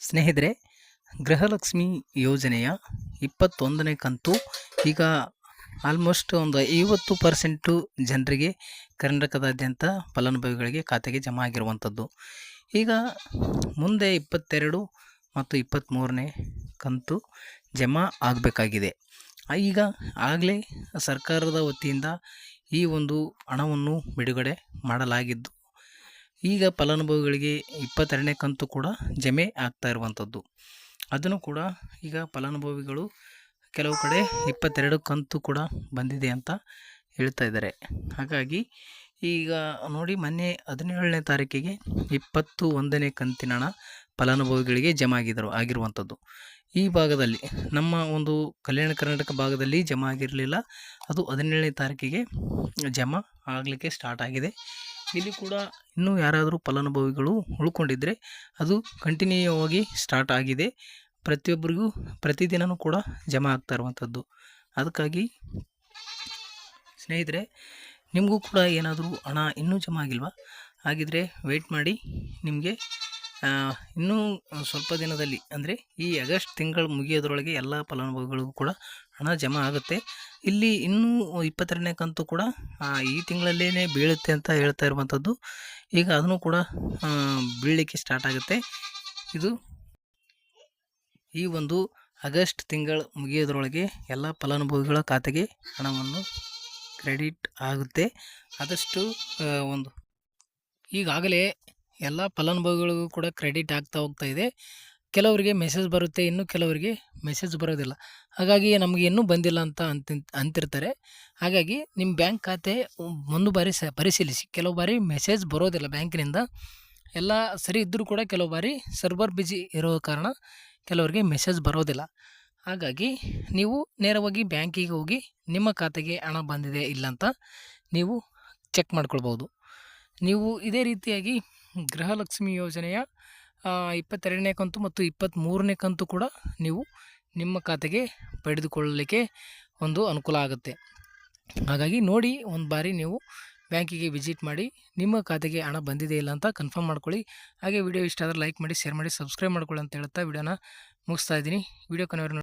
ಸ್ನೇಹಿತರೆ, ಗೃಹಲಕ್ಷ್ಮಿ ಯೋಜನೆಯ ಇಪ್ಪತ್ತೊಂದನೇ ಕಂತು ಈಗ ಆಲ್ಮೋಸ್ಟ್ ಒಂದು ಐವತ್ತು ಪರ್ಸೆಂಟು ಜನರಿಗೆ ಕರ್ನಾಟಕದಾದ್ಯಂತ ಫಲಾನುಭವಿಗಳಿಗೆ ಖಾತೆಗೆ ಜಮಾ ಆಗಿರುವಂಥದ್ದು. ಈಗ ಮುಂದೆ ಇಪ್ಪತ್ತೆರಡು ಮತ್ತು ಇಪ್ಪತ್ತ್ಮೂರನೇ ಕಂತು ಜಮಾ ಆಗಬೇಕಾಗಿದೆ. ಈಗ ಆಗಲೇ ಸರ್ಕಾರದ ವತಿಯಿಂದ ಈ ಒಂದು ಹಣವನ್ನು ಬಿಡುಗಡೆ ಮಾಡಲಾಗಿದ್ದು ಈಗ ಫಲಾನುಭವಿಗಳಿಗೆ ಇಪ್ಪತ್ತೆರಡನೇ ಕಂತು ಕೂಡ ಜಮೆ ಆಗ್ತಾ ಇರುವಂಥದ್ದು. ಅದನ್ನು ಕೂಡ ಈಗ ಫಲಾನುಭವಿಗಳು ಕೆಲವು ಕಡೆ ಇಪ್ಪತ್ತೆರಡು ಕಂತು ಕೂಡ ಬಂದಿದೆ ಅಂತ ಹೇಳ್ತಾ ಇದ್ದಾರೆ. ಹಾಗಾಗಿ ಈಗ ನೋಡಿ ಮೊನ್ನೆ ಹದಿನೇಳನೇ ತಾರೀಕಿಗೆ ಇಪ್ಪತ್ತು ಒಂದನೇ ಕಂತಿನ ಹಣ ಫಲಾನುಭವಿಗಳಿಗೆ ಜಮಾ ಆಗಿದ್ದರು ಆಗಿರುವಂಥದ್ದು. ಈ ಭಾಗದಲ್ಲಿ ನಮ್ಮ ಒಂದು ಕಲ್ಯಾಣ ಕರ್ನಾಟಕ ಭಾಗದಲ್ಲಿ ಜಮ ಆಗಿರಲಿಲ್ಲ. ಅದು ಹದಿನೇಳನೇ ತಾರೀಕಿಗೆ ಜಮಾ ಆಗಲಿಕ್ಕೆ ಸ್ಟಾರ್ಟ್ ಆಗಿದೆ. ಇಲ್ಲಿ ಕೂಡ ಇನ್ನೂ ಯಾರಾದರೂ ಫಲಾನುಭವಿಗಳು ಉಳ್ಕೊಂಡಿದ್ದರೆ ಅದು ಕಂಟಿನ್ಯೂ ಆಗಿ ಸ್ಟಾರ್ಟ್ ಆಗಿದೆ. ಪ್ರತಿಯೊಬ್ಬರಿಗೂ ಪ್ರತಿದಿನವೂ ಕೂಡ ಜಮಾ ಆಗ್ತಾ ಇರುವಂಥದ್ದು. ಅದಕ್ಕಾಗಿ ಸ್ನೇಹಿತರೆ, ನಿಮಗೂ ಕೂಡ ಏನಾದರೂ ಹಣ ಇನ್ನೂ ಜಮಾ ಆಗಿಲ್ವಾ? ಹಾಗಿದ್ರೆ ವೆಯ್ಟ್ ಮಾಡಿ, ನಿಮಗೆ ಇನ್ನೂ ಸ್ವಲ್ಪ ದಿನದಲ್ಲಿ, ಅಂದರೆ ಈ ಆಗಸ್ಟ್ ತಿಂಗಳು ಮುಗಿಯೋದ್ರೊಳಗೆ ಎಲ್ಲ ಫಲಾನುಭವಿಗಳಿಗೂ ಕೂಡ ಹಣ ಜಮಾ ಆಗುತ್ತೆ. ಇಲ್ಲಿ ಇನ್ನೂ ಇಪ್ಪತ್ತೆರಡನೇ ಕಂತು ಕೂಡ ಈ ತಿಂಗಳಲ್ಲೇ ಬೀಳುತ್ತೆ ಅಂತ ಹೇಳ್ತಾ ಇರುವಂಥದ್ದು. ಈಗ ಅದನ್ನು ಕೂಡ ಬೀಳಲಿಕ್ಕೆ ಸ್ಟಾರ್ಟ್ ಆಗುತ್ತೆ. ಇದು ಈ ಒಂದು ಆಗಸ್ಟ್ ತಿಂಗಳು ಮುಗಿಯೋದ್ರೊಳಗೆ ಎಲ್ಲ ಫಲಾನುಭವಿಗಳ ಖಾತೆಗೆ ಹಣವನ್ನು ಕ್ರೆಡಿಟ್ ಆಗುತ್ತೆ. ಆದಷ್ಟು ಒಂದು ಈಗಾಗಲೇ ಎಲ್ಲ ಫಲಾನುಭವಿಗಳಿಗೂ ಕೂಡ ಕ್ರೆಡಿಟ್ ಆಗ್ತಾ ಹೋಗ್ತಾ ಇದೆ. ಕೆಲವರಿಗೆ ಮೆಸೇಜ್ ಬರುತ್ತೆ, ಇನ್ನು ಕೆಲವರಿಗೆ ಮೆಸೇಜ್ ಬರೋದಿಲ್ಲ. ಹಾಗಾಗಿ ನಮಗೆ ಇನ್ನೂ ಬಂದಿಲ್ಲ ಅಂತ ಅಂತ, ಅಂತಿರ್ತಾರೆ. ಹಾಗಾಗಿ ನಿಮ್ಮ ಬ್ಯಾಂಕ್ ಖಾತೆ ಒಂದು ಬಾರಿ ಸ, ಪರಿಶೀಲಿಸಿ. ಕೆಲವು ಬಾರಿ ಮೆಸೇಜ್ ಬರೋದಿಲ್ಲ ಬ್ಯಾಂಕಿನಿಂದ. ಎಲ್ಲ ಸರಿ ಇದ್ದರೂ ಕೂಡ ಕೆಲವು ಬಾರಿ ಸರ್ವರ್ ಬಿಜಿ ಇರೋ ಕಾರಣ ಕೆಲವರಿಗೆ ಮೆಸೇಜ್ ಬರೋದಿಲ್ಲ. ಹಾಗಾಗಿ ನೀವು ನೇರವಾಗಿ ಬ್ಯಾಂಕಿಗೆ ಹೋಗಿ ನಿಮ್ಮ ಖಾತೆಗೆ ಹಣ ಬಂದಿದೆ ಇಲ್ಲ ಅಂತ ನೀವು ಚೆಕ್ ಮಾಡ್ಕೊಳ್ಬೋದು ನೀವು ಇದೇ ರೀತಿಯಾಗಿ ಗೃಹಲಕ್ಷ್ಮಿ ಯೋಜನೆಯ ಇಪ್ಪತ್ತೆರಡನೇ ಕಂತು ಮತ್ತು ಇಪ್ಪತ್ತ್ಮೂರನೇ ಕಂತು ಕೂಡ ನೀವು ನಿಮ್ಮ ಖಾತೆಗೆ ಪಡೆದುಕೊಳ್ಳಲಿಕ್ಕೆ ಒಂದು ಅನುಕೂಲ ಆಗುತ್ತೆ. ಹಾಗಾಗಿ ನೋಡಿ ಒಂದು ಬಾರಿ ನೀವು ಬ್ಯಾಂಕಿಗೆ ವಿಸಿಟ್ ಮಾಡಿ, ನಿಮ್ಮ ಖಾತೆಗೆ ಹಣ ಬಂದಿದೆ ಇಲ್ಲ ಅಂತ ಕನ್ಫರ್ಮ್ ಮಾಡ್ಕೊಳ್ಳಿ. ಹಾಗೆ ವಿಡಿಯೋ ಇಷ್ಟ ಆದರೆ ಲೈಕ್ ಮಾಡಿ, ಶೇರ್ ಮಾಡಿ, ಸಬ್ಸ್ಕ್ರೈಬ್ ಮಾಡ್ಕೊಳ್ಳಿ ಅಂತ ಹೇಳ್ತಾ ವಿಡಿಯೋನ ಮುಗಿಸ್ತಾ ಇದ್ದೀನಿ. ವಿಡಿಯೋ ಕೊನೆವರೆಗೂ ನೋಡಿ